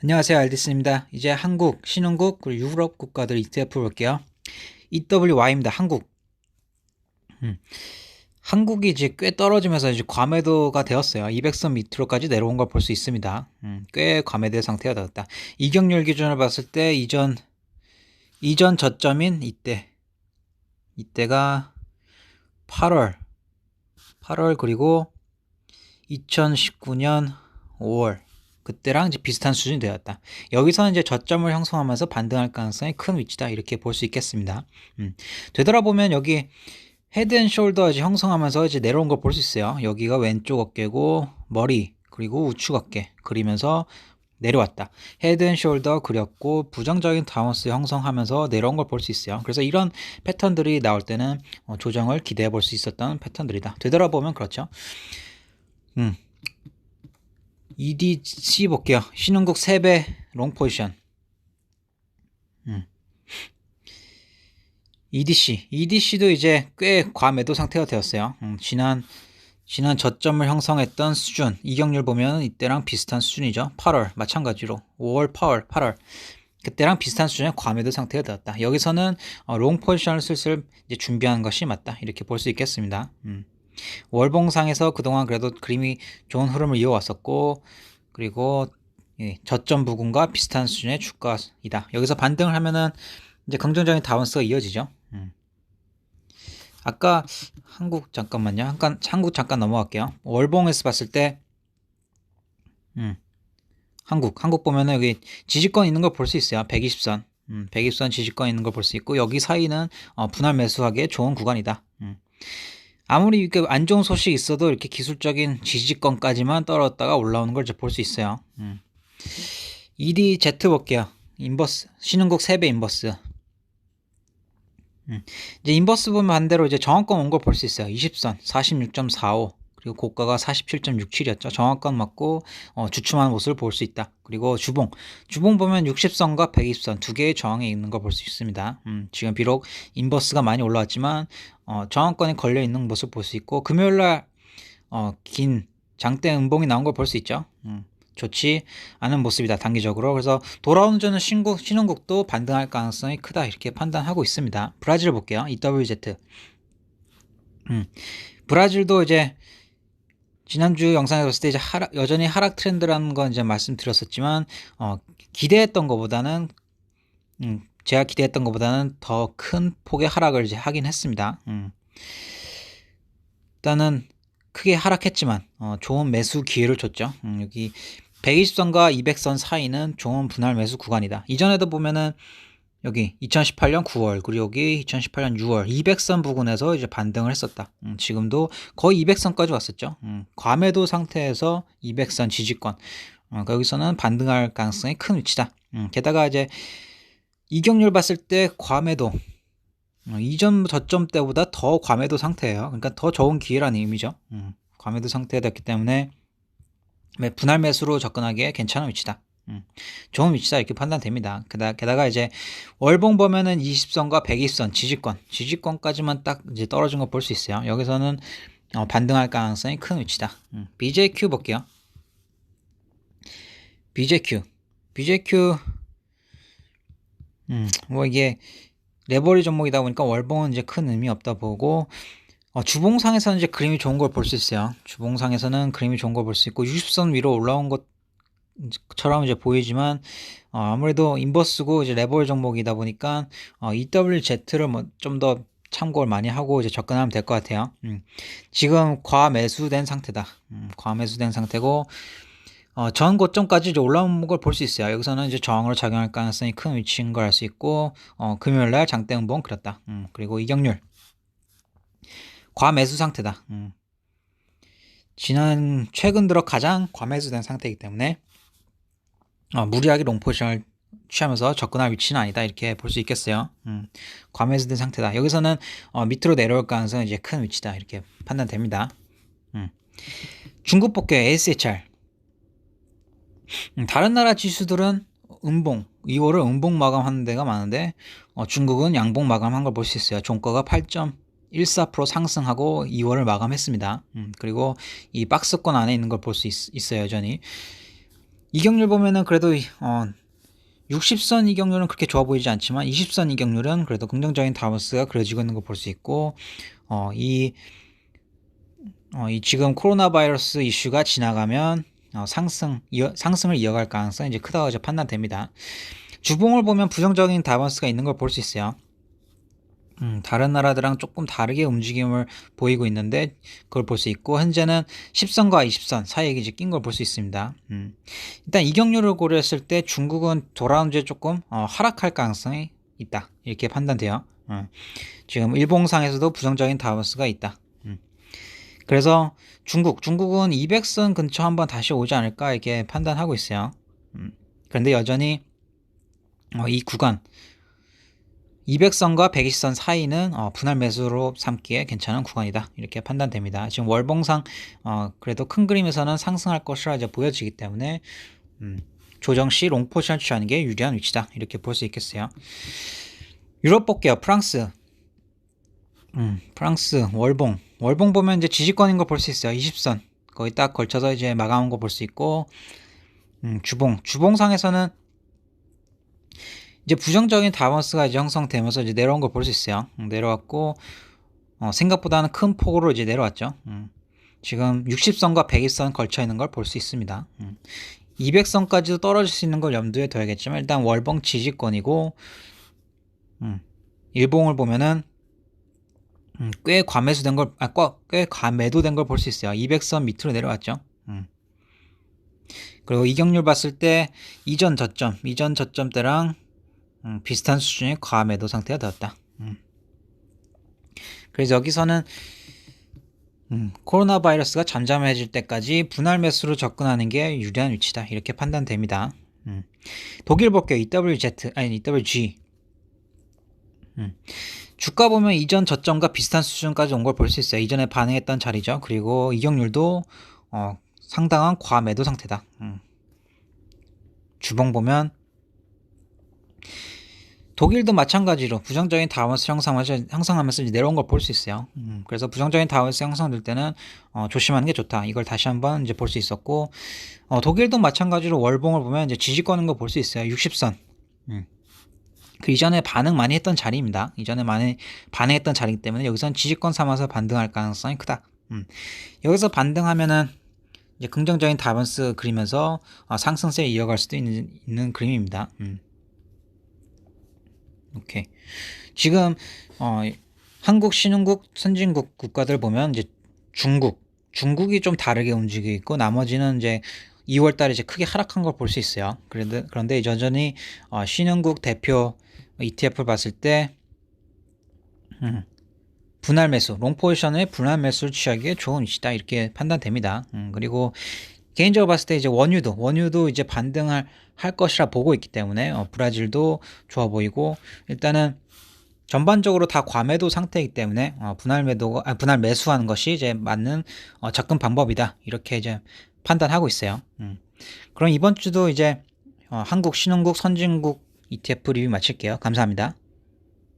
안녕하세요 알디스입니다. 이제 한국, 신흥국, 그리고 유럽 국가들 ETF 볼게요. EWY입니다. 한국. 음. 한국이 이제 꽤 떨어지면서 이제 과매도가 되었어요. 200선 밑으로까지 내려온 걸 볼 수 있습니다. 음, 꽤 과매도의 상태가 되었다. 이격률 기준을 봤을 때 이전 이전 저점인 이때 이때가 8월 8월 그리고 2019년 5월 그때랑 이제 비슷한 수준이 되었다. 여기서는 이제 저점을 형성하면서 반등할 가능성이 큰 위치다. 이렇게 볼 수 있겠습니다. 음. 되돌아보면 여기 헤드 앤 숄더 이제 형성하면서 이제 내려온 걸 볼 수 있어요. 여기가 왼쪽 어깨고 머리 그리고 우측 어깨 그리면서 내려왔다. 헤드 앤 숄더 그렸고 부정적인 다운스 형성하면서 내려온 걸 볼 수 있어요. 그래서 이런 패턴들이 나올 때는 어, 조정을 기대해 볼 수 있었던 패턴들이다. 되돌아보면 그렇죠. 음. EDC 볼게요. 신흥국 3배 롱 포지션. 음. EDC. EDC도 이제 꽤 과매도 상태가 되었어요. 음, 지난 지난 저점을 형성했던 수준 이격률 보면 이때랑 비슷한 수준이죠. 8월 마찬가지로 5월, 8월, 8월 그때랑 비슷한 수준의 과매도 상태가 되었다. 여기서는 어, 롱 포지션을 슬슬 이제 준비하는 것이 맞다. 이렇게 볼 수 있겠습니다. 음. 월봉상에서 그동안 그래도 그림이 좋은 흐름을 이어왔었고 그리고 예, 저점 부근과 비슷한 수준의 주가이다. 여기서 반등을 하면은 이제 긍정적인 다운스가 이어지죠. 음. 아까 한국 잠깐만요. 잠깐 한국 잠깐 넘어갈게요. 월봉에서 봤을 때 음. 한국 한국 보면은 여기 지지권 있는 걸 볼 수 있어요. 120선. 음, 120선 지지권 있는 걸 볼 수 있고 여기 사이는 어, 분할 매수하기에 좋은 구간이다. 음. 아무리 이렇게 안 좋은 소식이 있어도 이렇게 기술적인 지지권까지만 떨어졌다가 올라오는 걸 볼 수 있어요. 음. EDZ 볼게요. 인버스 신흥국 3배 인버스. 음. 이제 인버스 보면 반대로 이제 정확권 온 걸 볼 수 있어요. 20선 46.45 그리고 고가가 47.67이었죠. 정확권 맞고 어, 주춤하는 모습을 볼 수 있다. 그리고 주봉 주봉 보면 60선과 120선 두 개의 저항에 있는 걸 볼 수 있습니다. 음, 지금 비록 인버스가 많이 올라왔지만 어, 저항권에 걸려 있는 모습을 볼수 있고 금요일날 어, 긴 장대 음봉이 나온 걸 볼 수 있죠. 음, 좋지 않은 모습이다 단기적으로 그래서 돌아오는 저는 신국 신흥국도 반등할 가능성이 크다 이렇게 판단하고 있습니다. 브라질 볼게요. EWZ 음, 브라질도 이제 지난주 영상에 봤을 때 이제 하락, 여전히 하락 트렌드라는 건 이제 말씀드렸었지만, 어, 기대했던 것보다는, 음, 제가 기대했던 것보다는 더 큰 폭의 하락을 이제 하긴 했습니다. 음. 일단은 크게 하락했지만, 어, 좋은 매수 기회를 줬죠. 음, 여기 120선과 200선 사이는 좋은 분할 매수 구간이다. 이전에도 보면은 여기 2018년 9월 그리고 여기 2018년 6월 200선 부근에서 이제 반등을 했었다. 음, 지금도 거의 200선까지 왔었죠. 음, 과매도 상태에서 200선 지지권. 어, 여기서는 반등할 가능성이 큰 위치다. 음, 게다가 이제 이격률 봤을 때 과매도 어, 이전 저점 때보다 더 과매도 상태예요. 그러니까 더 좋은 기회라는 의미죠. 음, 과매도 상태가 됐기 때문에 분할 매수로 접근하기에 괜찮은 위치다. 음, 좋은 위치다 이렇게 판단됩니다. 게다가, 게다가 이제 월봉 보면은 20선과 120선 지지권, 지지권까지만 딱 이제 떨어진 거 볼 수 있어요. 여기서는 어, 반등할 가능성이 큰 위치다. 음, BJQ 볼게요. BJQ, BJQ, 음, 뭐 이게 레버리 종목이다 보니까 월봉은 이제 큰 의미 없다 보고 어, 주봉상에서는 이제 그림이 좋은 걸 볼 수 있어요. 주봉상에서는 그림이 좋은 걸 볼 수 있고 60선 위로 올라온 것 처럼 이제 보이지만 어, 아무래도 인버스고 이제 레버리 종목이다 보니까 어, EWZ를 뭐 좀 더 참고를 많이 하고 이제 접근하면 될 것 같아요. 음. 지금 과매수된 상태다. 음, 과매수된 상태고 어, 전 고점까지 이제 올라온 걸 볼 수 있어요. 여기서는 이제 저항으로 작용할 가능성이 큰 위치인 걸 알 수 있고 어, 금요일 날 장대 음봉 그렸다. 음, 그리고 이격률 과매수 상태다. 음. 지난 최근 들어 가장 과매수된 상태이기 때문에 어, 무리하게 롱포지션을 취하면서 접근할 위치는 아니다 이렇게 볼 수 있겠어요. 음, 과매수된 상태다. 여기서는 어, 밑으로 내려올 가능성은 이제 큰 위치다 이렇게 판단됩니다. 음. 중국 복귀 ASHR 음, 다른 나라 지수들은 음봉 2월을 음봉 마감하는 데가 많은데 어, 중국은 양봉 마감한 걸 볼 수 있어요. 종가가 8.14% 상승하고 2월을 마감했습니다. 음, 그리고 이 박스권 안에 있는 걸 볼 수 있어요 여전히. 이격률 보면은 그래도 어 60선 이격률은 그렇게 좋아 보이지 않지만 20선 이격률은 그래도 긍정적인 다우스가 그려지고 있는 걸볼수 있고 어, 이, 어, 이 지금 코로나 바이러스 이슈가 지나가면 어, 상승 이어, 상승을 이어갈 가능성이 이제 크다고 판단됩니다. 주봉을 보면 부정적인 다우스가 있는 걸 볼 수 있어요. 음, 다른 나라들랑 조금 다르게 움직임을 보이고 있는데 그걸 볼 수 있고 현재는 10선과 20선 사이에 이제 낀 걸 볼 수 있습니다. 음. 일단 이격률을 고려했을 때 중국은 돌아온 뒤에 조금 어, 하락할 가능성이 있다 이렇게 판단돼요. 어. 지금 일봉상에서도 부정적인 다우스가 있다. 음. 그래서 중국 중국은 200선 근처 한번 다시 오지 않을까 이렇게 판단하고 있어요. 음. 그런데 여전히 어, 이 구간 200선과 120선 사이는 어, 분할 매수로 삼기에 괜찮은 구간이다 이렇게 판단됩니다. 지금 월봉상 어, 그래도 큰 그림에서는 상승할 것이라 이제 보여지기 때문에 음, 조정 시 롱 포지션 취하는 게 유리한 위치다 이렇게 볼 수 있겠어요. 유럽 볼게요. 프랑스 음, 프랑스 월봉 월봉 보면 이제 지지권인 걸 볼 수 있어요. 20선 거의 딱 걸쳐서 이제 마감한 거 볼 수 있고 음, 주봉 주봉상에서는 이제 부정적인 다우스가 이제 형성되면서 이제 내려온 걸 볼 수 있어요. 음, 내려왔고 어, 생각보다는 큰 폭으로 이제 내려왔죠. 음, 지금 60선과 120선 걸쳐 있는 걸 볼 수 있습니다. 음, 200선까지도 떨어질 수 있는 걸 염두에 둬야겠지만 일단 월봉 지지권이고 음, 일봉을 보면은 음, 꽤 과매수된 걸, 아, 꽤 과매도된 걸 볼 수 있어요. 200선 밑으로 내려왔죠. 음. 그리고 이격률 봤을 때 이전 저점, 이전 저점 때랑 음, 비슷한 수준의 과매도 상태가 되었다. 음. 그래서 여기서는 음, 코로나 바이러스가 잠잠해질 때까지 분할 매수로 접근하는 게 유리한 위치다. 이렇게 판단됩니다. 음. 독일 볼게요. EWZ, 아니, EWG. 음. 주가 보면 이전 저점과 비슷한 수준까지 온 걸 볼 수 있어요. 이전에 반응했던 자리죠. 그리고 이격률도 어, 상당한 과매도 상태다. 음. 주봉 보면 독일도 마찬가지로 부정적인 다운스 형성하면서, 형성하면서 내려온 걸 볼 수 있어요. 음, 그래서 부정적인 다운스 형성될 때는 어, 조심하는 게 좋다. 이걸 다시 한번 이제 볼 수 있었고 어, 독일도 마찬가지로 월봉을 보면 이제 지지권인 걸볼수 있어요. 60선. 음. 그 이전에 반응 많이 했던 자리입니다. 이전에 많이 반응했던 자리이기 때문에 여기선 지지권 삼아서 반등할 가능성이 크다. 음. 여기서 반등하면은 이제 긍정적인 다변스 그리면서 어, 상승세 이어갈 수도 있는, 있는 그림입니다. 음. 오케이. 지금 어, 한국, 신흥국, 선진국 국가들 보면 이제 중국, 중국이 좀 다르게 움직이고 있고 나머지는 이제 2월 달에 이제 크게 하락한 걸 볼 수 있어요. 그런데 그런데 여전히 어, 신흥국 대표 ETF를 봤을 때 음, 분할 매수, 롱 포지션의 분할 매수를 취하기에 좋은 위치다 이렇게 판단됩니다. 음, 그리고 개인적으로 봤을 때 이제 원유도 원유도 이제 반등할 할 것이라 보고 있기 때문에 어, 브라질도 좋아 보이고 일단은 전반적으로 다 과매도 상태이기 때문에 어, 분할 매도 아, 분할 매수하는 것이 이제 맞는 어, 접근 방법이다 이렇게 이제 판단하고 있어요. 음. 그럼 이번 주도 이제 어, 한국 신흥국 선진국 ETF 리뷰 마칠게요. 감사합니다.